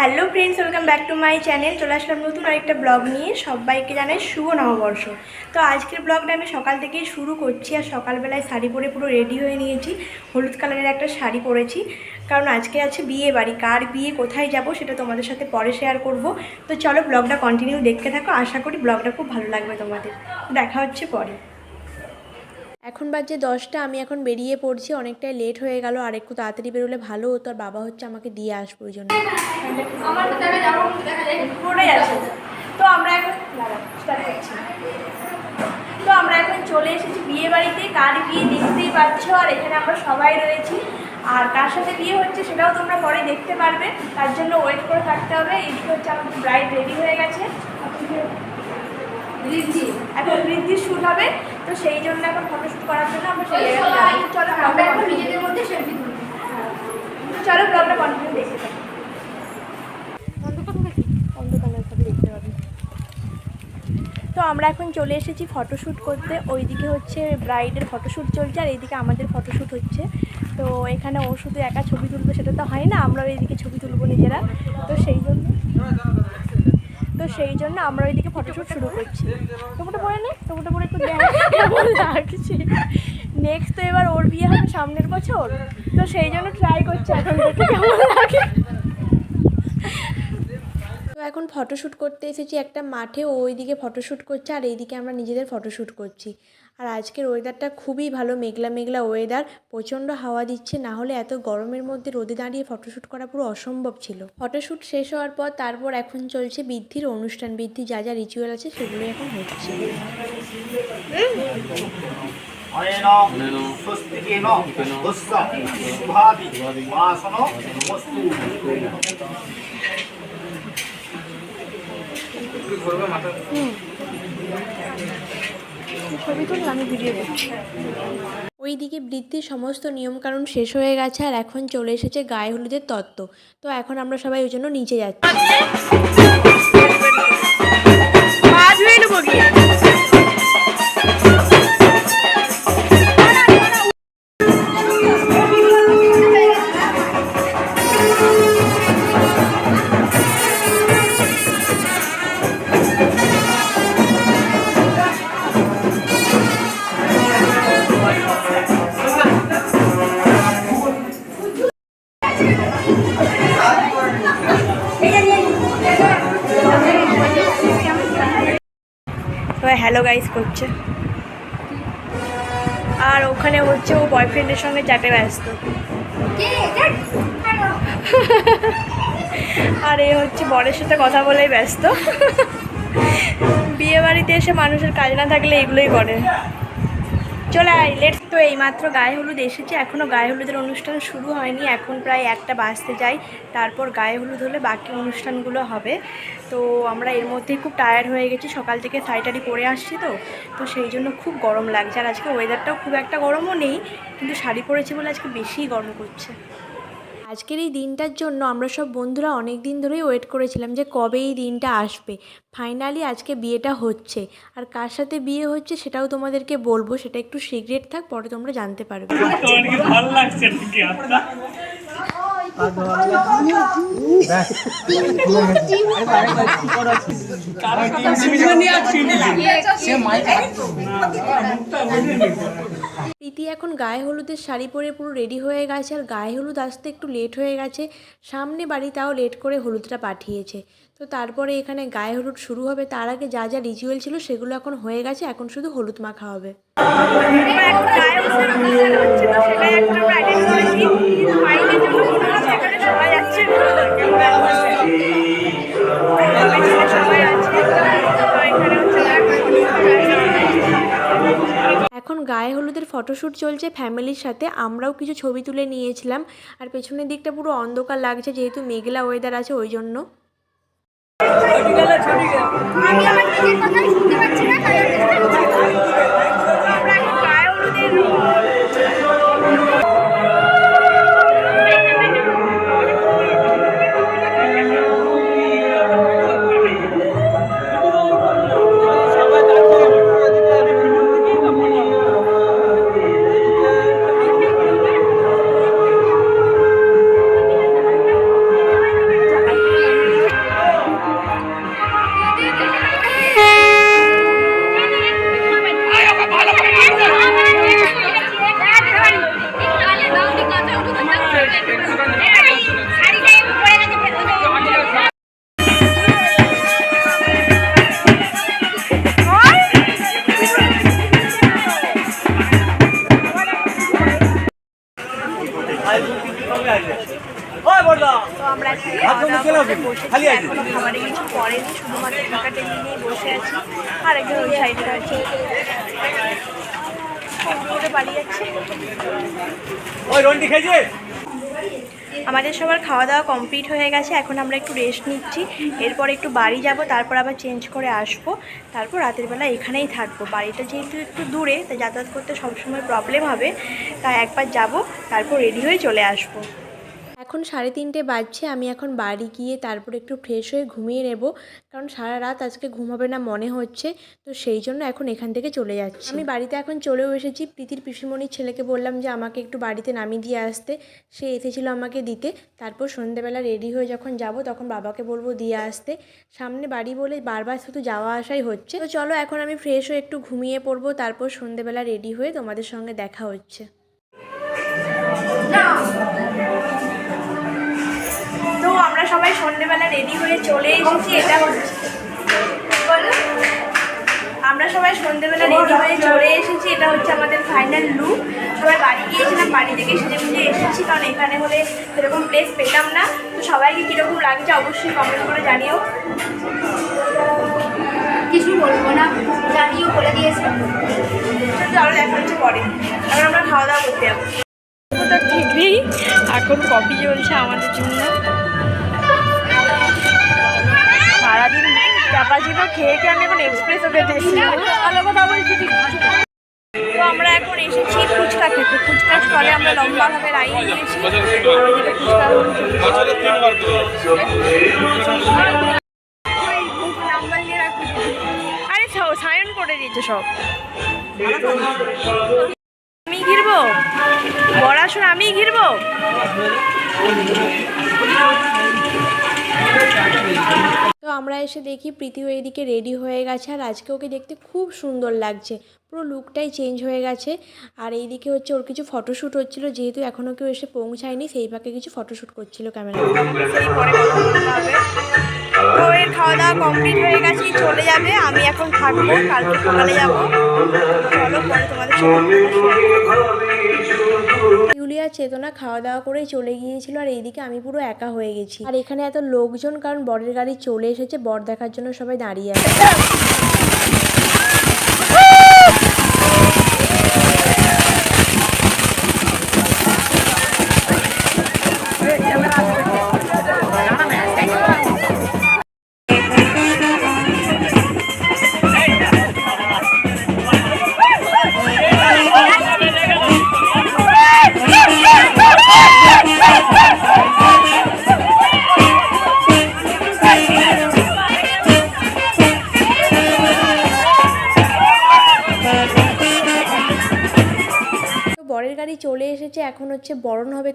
Hello friends welcome back to my channel চলে আসলাম নতুন আরেকটা ব্লগ নিয়ে। সবাইকে জানাই শুভ নববর্ষ। তো আজকের ব্লগটা আমি সকাল থেকেই শুরু করছি আর সকালবেলায় শাড়ি পরে পুরো রেডি হয়ে নিয়েছি। হলুদ কালারের একটা শাড়ি পরেছি। কারণ আজকে আছে বিয়ে বাড়ি। কার বিয়ে, কোথায় যাব সেটা তোমাদের সাথে পরে শেয়ার করব। তো চলো ব্লগটা কন্টিনিউ দেখতে থাকো। আশা করি ব্লগটা খুব ভালো লাগবে তোমাদের। দেখা হচ্ছে পরে। এখন বাজে দশটা, আমি এখন বেরিয়ে পড়ছি, অনেকটাই লেট হয়ে গেল, আর একটু তাড়াতাড়ি বেরোলে ভালো হতো, আর বাবা হচ্ছে আমাকে দিয়ে আসব ওই জন্য। তো আমরা এখন। তো আমরা এখন চলে এসেছি বিয়ে বাড়িতে কার বিয়ে দেখতেই পাচ্ছ, আর এখানে আমরা সবাই রয়েছি। আর কার সাথে বিয়ে হচ্ছে সেটাও তোমরা পরে দেখতে পারবে। তার জন্য ওয়েট করে থাকতে হবে, এদিকে হচ্ছে আমাদের ব্রাইড রেডি হয়ে গেছে। এখন ঋদ্ধি এখন ঋদ্ধির শ্যুট হবে তো সেই জন্য এখন ফটোশ্যুট করার জন্য আমরা সেই। চলো ব্লগটা নিজেদের মধ্যে সেলফি তুলবো চলো ব্লগটা কন্টিনিউ দেখতে থাকি তো আমরা এখন চলে এসেছি ফটোশ্যুট করতে ওইদিকে হচ্ছে ব্রাইডের ফটোশ্যুট চলছে আর এইদিকে আমাদের ফটোশ্যুট হচ্ছে। তো এখানে ও শুধু একা ছবি তুলবে সেটা তো হয় না আমরাও এইদিকে ছবি তুলবো নিজেরা। তো সেই জন্য তো সেই জন্য আমরা ওইদিকে ফটোশ্যুট শুরু করছি। টুকুটা পরে নে টুকুটা পরে একটু কেমন লাগছে। নেক্সট তো এবার ওর বিয়ে হবে সামনের বছর। তো সেই জন্য ট্রাই করছি। এখন দেখে কেমন লাগে? তো এখন ফটোশ্যুট করতে এসেছি একটা মাঠে, ও ওইদিকে ফটোশ্যুট করছে আর এইদিকে আমরা নিজেদের ফটোশ্যুট করছি। আর আজকের ওয়েদারটা খুবই ভালো, মেঘলা মেঘলা ওয়েদার প্রচণ্ড হাওয়া দিচ্ছে, না হলে এত গরমের মধ্যে রোদে দাঁড়িয়ে ফটোশ্যুট করা পুরো অসম্ভব ছিল। ফটোশ্যুট শেষ হওয়ার পর তারপর এখন চলছে বৃদ্ধির অনুষ্ঠান, বৃদ্ধি যা যা রিচুয়াল আছে সেগুলো এখন হচ্ছে। হ্যাঁ। ছবি তুললে আমি ভিডিও করছি ওইদিকে বৃদ্ধির সমস্ত নিয়মকানুন শেষ হয়ে গেছে আর এখন চলে এসেছে গায়ে হলুদের তত্ত্ব। তো এখন আমরা সবাই ওই জন্য নিচে যাচ্ছি। ওখানে হচ্ছে ও বয়ফ্রেন্ডের সঙ্গে চাটে ব্যস্ত। আর এ হচ্ছে বরের সাথে কথা বলেই ব্যস্ত। বিয়ে বাড়িতে এসে মানুষের কাজ না থাকলে এগুলোই করে। চলে আয় লেট তো এইমাত্র গায়ে হলুদ এসেছে। এখনও গায়ে হলুদের অনুষ্ঠান শুরু হয়নি। এখন প্রায় একটা বাজতে যাই তারপর গায়ে হলুদ হলে বাকি অনুষ্ঠানগুলো হবে। তো আমরা এর মধ্যে খুব টায়ার্ড হয়ে গেছি। সকাল থেকে সাইটারি পরে আসছি তো। তো সেই জন্য খুব গরম লাগছে। আর আজকে ওয়েদারটাও খুব একটা গরমও নেই। কিন্তু শাড়ি পরেছি বলে আজকে বেশিই গরম করছে। আজকের এই দিনটার জন্য আমরা সব বন্ধুরা অনেক দিন ধরেই ওয়েট করেছিলাম যে কবে এই দিনটা আসবে। ফাইনালি আজকে বিয়েটা হচ্ছে। আর কার সাথে বিয়ে হচ্ছে সেটাও তোমাদেরকে বলব সেটা একটু সিক্রেট থাক পরে তোমরা জানতে পারবে। ভালো লাগছে প্রীতি এখন গায়ে হলুদের শাড়ি পরে পুরো রেডি হয়ে গেছে আর গায়ে হলুদ আসতে একটু লেট হয়ে গেছে। সামনে বাড়ি তাও লেট করে হলুদটা পাঠিয়েছে। তো তারপরে এখানে গায়ে হলুদ শুরু হবে, তার আগে যা যা রিচুয়াল ছিল সেগুলো এখন হয়ে গেছে, এখন শুধু হলুদ মাখা হবে। এখন গায়ে হলুদের ফটোশ্যুট চলছে ফ্যামিলির সাথে। আমরাও কিছু ছবি তুলে নিয়েছিলাম। আর পেছনের দিকটা পুরো অন্ধকার লাগছে যেহেতু মেঘলা ওয়েদার আছে ওই জন্য। আমি আমার নিজের কথা শুনতে পাচ্ছি না পড়েনি শুধুমাত্র ঢাকা টেবিল নিয়ে বসে আছি। আর একজন ওই সাইডে আছে। করে যাচ্ছে। আমাদের সবার খাওয়া দাওয়া কমপ্লিট হয়ে গেছে এখন আমরা একটু রেস্ট নিচ্ছি। এরপর একটু বাড়ি যাব তারপর আবার চেঞ্জ করে আসব। তারপর রাতের বেলা এখানেই থাকব। বাড়িটা যেহেতু একটু দূরে তাই যাতায়াত করতে সবসময় প্রবলেম হবে। তাই একবার যাব তারপর রেডি হয়ে চলে আসব। এখন সাড়ে তিনটে বাজছে, আমি এখন বাড়ি গিয়ে তারপর একটু ফ্রেশ হয়ে ঘুমিয়ে নেব। কারণ সারা রাত আজকে ঘুমাবে না মনে হচ্ছে, তো সেই জন্য এখন এখান থেকে চলে যাচ্ছি। আমি বাড়িতে এখন চলেও এসেছি। প্রীতির পিসিমণির ছেলেকে বললাম যে, আমাকে একটু বাড়িতে নামিয়ে দিয়ে আসতে। সে এসেছিল আমাকে দিতে। তারপর সন্ধেবেলা রেডি হয়ে যখন যাব, তখন বাবাকে বলব দিয়ে আসতে। সামনে বাড়ি বলে বারবার শুধু যাওয়া আসাই হচ্ছে। তো চলো, এখন আমি ফ্রেশ হয়ে একটু ঘুমিয়ে পড়ব। তারপর সন্ধেবেলা রেডি হয়ে তোমাদের সঙ্গে দেখা হচ্ছে। তো আমরা সবাই সন্ধ্যেবেলা রেডি হয়ে চলে এসেছি এটা। আমরা সবাই সন্ধ্যেবেলা রেডি হয়ে চলে এসেছি এটা হচ্ছে আমাদের ফাইনাল লুক সবাই বাড়ি গিয়েছিলাম বাড়ি থেকে সেজে বুঝে এসেছি কারণ এখানে হলে সেরকম প্লেস পেতাম না। তো সবাইকে কীরকম লাগছে অবশ্যই কমেন্ট করে জানিও। কিছু বলব না জানিও বলে দিয়েছে। তো আরও দেখা হচ্ছে পরে। এখন আমরা খাওয়া দাওয়া করতে যাব। তো ঠিক নেই এখন কফি চলছে আমাদের জন্য। সারাদিন চাপা ছিল, খেয়ে খেয়ে আমি এখন এক্সপ্রেসও খেতে এসেছি। ভালো কথা বলছি তো আমরা এখন এসেছি ফুচকা খেতে। ফুচকা স্টলে আমরা লম্বাভাবে লাইন দিয়েছি। আর সায়ন করে দিয়েছে সব। আমি ঘিরবো? পড়াশোনা আমি ঘিরবো? তো আমরা এসে দেখি প্রীতি এদিকে রেডি হয়ে গেছে আর আজকে ওকে দেখতে খুব সুন্দর লাগছে। পুরো লুকটাই চেঞ্জ হয়ে গেছে। আর এইদিকে হচ্ছে ওর কিছু ফটোশ্যুট হচ্ছিল, যেহেতু এখনও কেউ এসে পৌঁছায়নি, সেই পাকে কিছু ফটোশ্যুট করছিল ক্যামেরা তো। এর খাওয়া দাওয়া কমপ্লিট হয়ে গেছে, চলে যাবে। আমি এখন থাকব, কালকে সকালে যাব। চলো, পরে তোমাদের ইউলিয়া চেতনা খাওয়া দাওয়া করেই চলে গিয়েছিল আর এইদিকে আমি পুরো একা হয়ে গেছি। আর এখানে এত লোকজন, কারণ বরের গাড়ি চলে এসেছে, বর দেখার জন্য সবাই দাঁড়িয়ে আছে।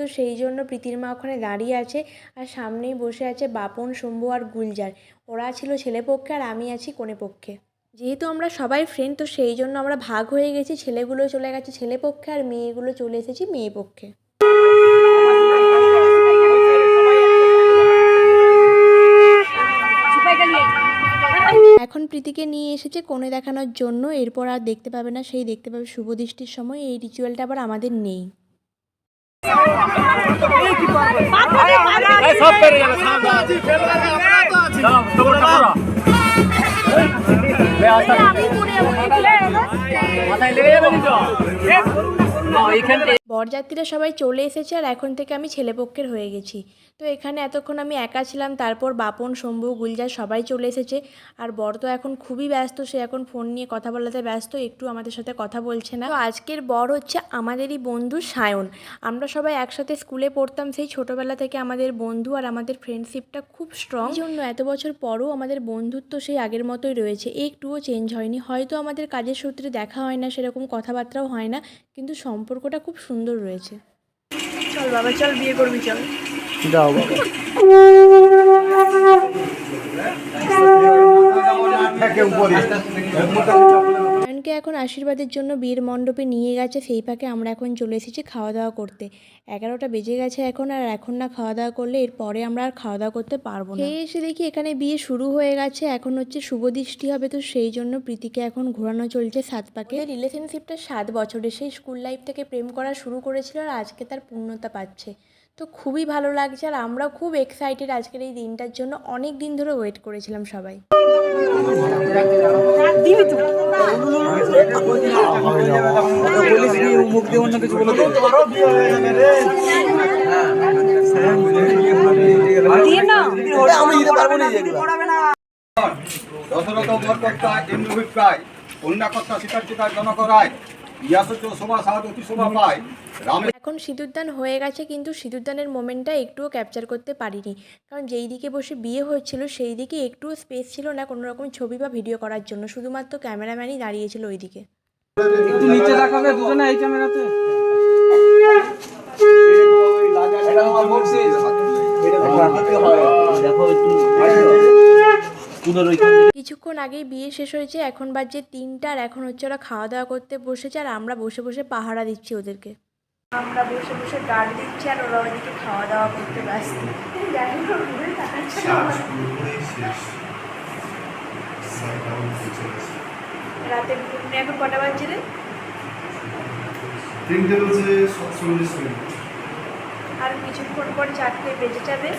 তো সেই জন্য প্রীতির মা ওখানে দাঁড়িয়ে আছে আর সামনেই বসে আছে বাপন, শম্ভু আর গুলজার। ওরা ছিল ছেলে পক্ষে আর আমি আছি কোণে পক্ষে। যেহেতু আমরা সবাই ফ্রেন্ড তো সেই জন্য আমরা ভাগ হয়ে গেছি। ছেলেগুলো চলে গেছে ছেলে পক্ষে আর মেয়েগুলো চলে এসেছি মেয়ে পক্ষে। এখন প্রীতিকে নিয়ে এসেছে কোণে দেখানোর জন্য। এরপর আর দেখতে পাবে না। সেই দেখতে পাবে শুভ দৃষ্টির সময়। এই রিচুয়ালটা আবার আমাদের নেই। সব পেরে যাবে দাঁড়াও তোমরা তোমরা মাথায় লেগে যাবে এইখানটা বরযাত্রীরা সবাই চলে এসেছে আর এখন থেকে আমি ছেলেপক্ষের হয়ে গেছি। তো এখানে এতক্ষণ আমি একা ছিলাম, তারপর বাপন, শম্ভু, গুলজার সবাই চলে এসেছে। আর বর তো এখন খুবই ব্যস্ত, সে এখন ফোন নিয়ে কথা বলাতে ব্যস্ত, একটু আমাদের সাথে কথা বলছে না। তো আজকের বর হচ্ছে আমাদেরই বন্ধু সায়ন। আমরা সবাই একসাথে স্কুলে পড়তাম, সেই ছোটোবেলা থেকে আমাদের বন্ধু আর আমাদের ফ্রেন্ডশিপটা খুব স্ট্রং জন্য এত বছর পরও আমাদের বন্ধুত্ব সেই আগের মতোই রয়েছে। একটুও চেঞ্জ হয়নি। হয়তো আমাদের কাজের সূত্রে দেখা হয় না, সেরকম কথাবার্তাও হয় না, কিন্তু সম্পর্কটা খুব সুন্দর রয়েছে। চল বাবা চল বিয়ে করবি চল। যাও বাবা। উপরে। নারায়ণকে এখন আশীর্বাদের জন্য বিয়ের মণ্ডপে নিয়ে গেছে সেই ফাঁকে আমরা এখন চলে এসেছি খাওয়া দাওয়া করতে। এগারোটা বেজে গেছে এখন আর এখন না খাওয়া দাওয়া করলে এরপরে আমরা আর খাওয়া দাওয়া করতে পারব না। এসে দেখি এখানে বিয়ে শুরু হয়ে গেছে এখন হচ্ছে শুভ দৃষ্টি হবে তো সেই জন্য প্রীতিকে এখন ঘোরানো চলছে সাত পাকে রিলেশনশিপটা সাত বছরের সেই স্কুল লাইফ থেকে প্রেম করা শুরু করেছিল আর আজকে তার পূর্ণতা পাচ্ছে। তো খুবই ভালো লাগছে আর আমরাও খুব এক্সাইটেড আজকের এই দিনটার জন্য। অনেক দিন ধরে ওয়েট করেছিলাম সবাই। দশরথ বরকর্তা ইন্দ্রভিপ্রায় কন্যাকর্তা সীতার্চিতা জনকরায় এখন সিঁদুরদান হয়ে গেছে কিন্তু সিঁদুরদানের মোমেন্টটা একটুও ক্যাপচার করতে পারিনি। কারণ যেই দিকে বসে বিয়ে হচ্ছিল সেই দিকে একটুও স্পেস ছিল না কোনো রকম ছবি বা ভিডিও করার জন্য। শুধুমাত্র ক্যামেরাম্যানই দাঁড়িয়েছিল ওইদিকে। একটু নিচে দেখাবে দুজনে এই ক্যামেরাতে। কিছুক্ষণ আগেই বিয়ে শেষ হয়েছে এখন বাজে তিনটা আর এখন হচ্ছে ওরা খাওয়া দাওয়া করতে বসেছে আর আমরা বসে বসে পাহারা দিচ্ছি ওদেরকে। আমরা বসে বসে গার্ড দিচ্ছি আর ওরা ওদেরকে খাওয়া দাওয়া করতে ব্যস্ত। রাতে ঘুমনে এখন কটা বাজছে রে? তিনটে বাজে সাতচল্লিশ মিনিট। আর কিছুক্ষণ পর চারটে বেজে যাবে।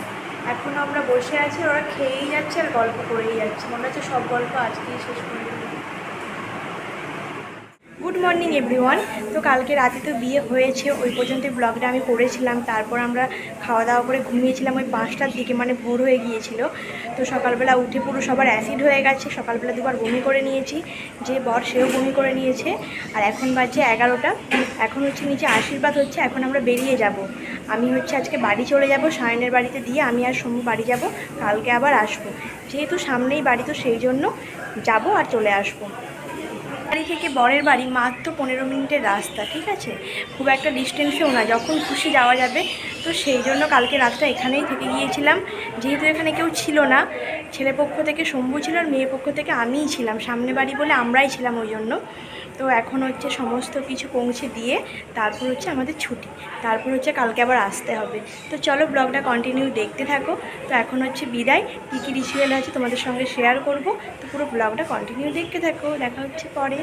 এখন আমরা বসে আছি, ওরা খেয়েই যাচ্ছে আর গল্প করেই যাচ্ছে। মনে হচ্ছে সব গল্প আজকেই শেষ করে দেবে গুড মর্নিং এভরিওয়ান তো কালকে রাতে তো বিয়ে হয়েছে, ওই পর্যন্ত ব্লগটা আমি করেছিলাম। তারপর আমরা খাওয়া দাওয়া করে ঘুমিয়েছিলাম ওই পাঁচটার দিকে মানে ভোর হয়ে গিয়েছিল। তো সকালবেলা উঠে পুরো সবার অ্যাসিড হয়ে গেছে, সকালবেলা দুবার বমি করে নিয়েছি। যে বর সেও বমি করে নিয়েছে। আর এখন বাজছে এগারোটা। এখন হচ্ছে নিচে আশীর্বাদ হচ্ছে, এখন আমরা বেরিয়ে যাব। আমি হচ্ছে আজকে বাড়ি চলে যাব, সায়নের বাড়িতে দিয়ে আমি আর সমু বাড়ি যাব, কালকে আবার আসব। যেহেতু সামনেই বাড়ি, তো সেই জন্য যাব আর চলে আসব। বাড়ি থেকে বরের বাড়ি মাত্র পনেরো মিনিটের রাস্তা, ঠিক আছে? খুব একটা ডিস্টেন্সেও না, যখন খুশি যাওয়া যাবে। তো সেই জন্য কালকে রাতটা এখানেই থেকে গিয়েছিলাম। যেহেতু এখানে কেউ ছিল না, ছেলে পক্ষ থেকে, শম্ভু ছিল আর মেয়ে পক্ষ থেকে আমিই ছিলাম, সামনে বাড়ি বলে আমরাই ছিলাম ওই জন্য। তো এখন হচ্ছে সমস্ত কিছু পৌঁছে দিয়ে তারপর হচ্ছে আমাদের ছুটি। তারপর হচ্ছে কালকে আবার আসতে হবে। তো চলো ব্লগটা কন্টিনিউ দেখতে থাকো। তো এখন হচ্ছে বিদায়। কী কী রিচুয়াল আছে তোমাদের সঙ্গে শেয়ার করব। তো পুরো ব্লগটা কন্টিনিউ দেখতে থাকো। দেখা হচ্ছে পরে।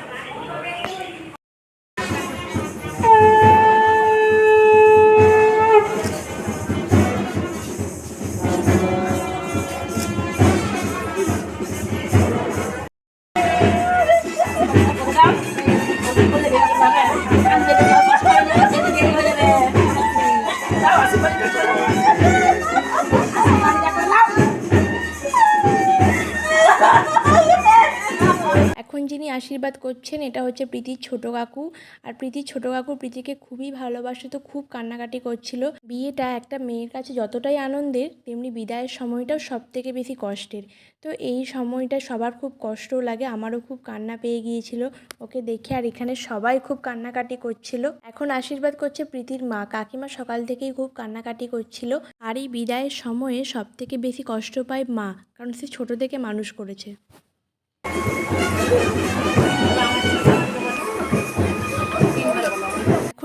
এখন যিনি আশীর্বাদ করছেন, এটা হচ্ছে প্রীতির ছোট কাকু। আর প্রীতির ছোট কাকু প্রীতিকে খুবই ভালোবাসে, তো খুব কান্নাকাটি করছিল। বিয়েটা একটা মেয়ের কাছে যতটাই আনন্দের, তেমনি বিদায়ের সময়টাও সব থেকে বেশি কষ্টের। তো এই সময়টা সবার খুব কষ্ট লাগে, আমারও খুব কান্না পেয়ে গিয়েছিল। ওকে দেখে আর এখানে সবাই খুব কান্নাকাটি করছিল। এখন আশীর্বাদ করছে প্রীতির মা। কাকিমা সকাল থেকেই খুব কান্নাকাটি করছিল। আর এই বিদায়ের সময়ে সব থেকে বেশি কষ্ট পায় মা, কারণ সে ছোট থেকে মানুষ করেছে।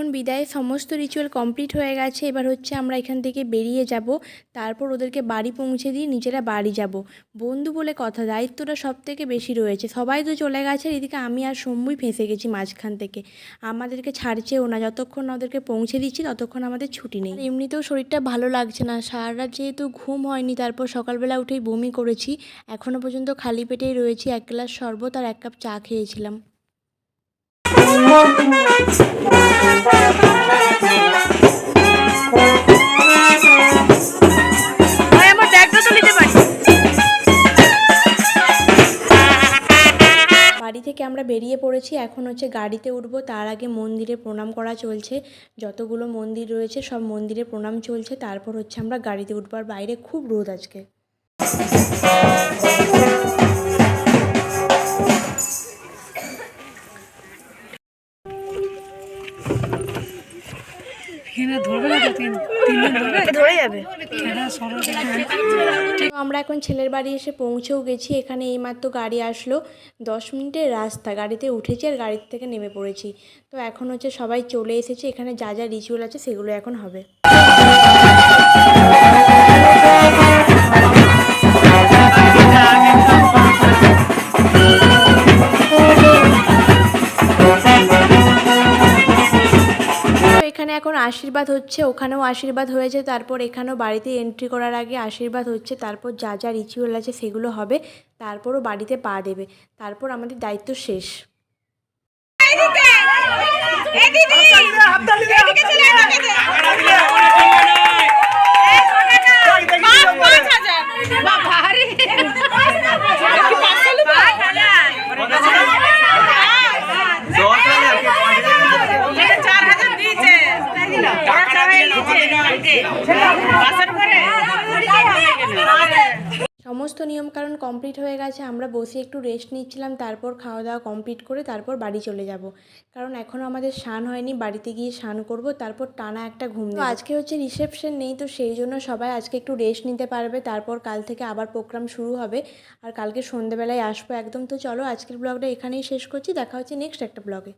এখন বিদায়ের সমস্ত রিচুয়াল কমপ্লিট হয়ে গেছে, এবার হচ্ছে আমরা এখান থেকে বেরিয়ে যাব। তারপর ওদেরকে বাড়ি পৌঁছে দিয়ে নিজেরা বাড়ি যাব। বন্ধু বলে কথা, দায়িত্বটা সব থেকে বেশি রয়েছে। সবাই তো চলে গেছে, এদিকে আমি আর শম্ভুই ফেঁসে গেছি মাঝখান থেকে। আমাদেরকে ছাড়ছেও না, যতক্ষণ ওদেরকে পৌঁছে দিচ্ছি, ততক্ষণ আমাদের ছুটি নেই। এমনিতেও শরীরটা ভালো লাগছে না। সারা যেহেতু ঘুম হয়নি, তারপর সকালবেলা উঠেই বমি করেছি। এখনও পর্যন্ত খালি পেটেই রয়েছি, এক গ্লাস শরবত আর এক কাপ চা খেয়েছিলাম। বাড়ি থেকে আমরা বেরিয়ে পড়েছি, এখন হচ্ছে গাড়িতে উঠবো, তার আগে মন্দিরে প্রণাম করা চলছে। যতগুলো মন্দির রয়েছে, সব মন্দিরে প্রণাম চলছে, তারপর হচ্ছে আমরা গাড়িতে উঠবার বাইরে খুব রোদ আজকে। ধরে যাবে। তো আমরা এখন ছেলের বাড়ি এসে পৌঁছেও গেছি এখানে এইমাত্র গাড়ি আসলো। দশ মিনিটের রাস্তা গাড়িতে উঠেছি আর গাড়ির থেকে নেমে পড়েছি। তো এখন হচ্ছে সবাই চলে এসেছে এখানে যা যা রিচুয়াল আছে সেগুলো এখন হবে। এখানে আশীর্বাদ হচ্ছে ওখানেও আশীর্বাদ হয়েছে তারপর এখানেও বাড়িতে এন্ট্রি করার আগে আশীর্বাদ হচ্ছে তারপর যা যা রিচুয়াল আছে সেগুলো হবে তারপরও বাড়িতে পা দেবে তারপর আমাদের দায়িত্ব শেষ সমস্ত নিয়মকানুন কমপ্লিট হয়ে গেছে আমরা বসে একটু রেস্ট নিচ্ছিলাম তারপর খাওয়া দাওয়া কমপ্লিট করে তারপর বাড়ি চলে যাব। কারণ এখনও আমাদের স্নান হয়নি বাড়িতে গিয়ে স্নান করব তারপর টানা একটা ঘুম দেবো। আজকে হচ্ছে রিসেপশন নেই তো সেই জন্য সবাই আজকে একটু রেস্ট নিতে পারবে তারপর কাল থেকে আবার প্রোগ্রাম শুরু হবে। আর কালকে সন্ধেবেলায় আসব একদম তো চলো আজকের ব্লগটা এখানেই শেষ করছি দেখা হচ্ছে নেক্সট একটা ব্লগে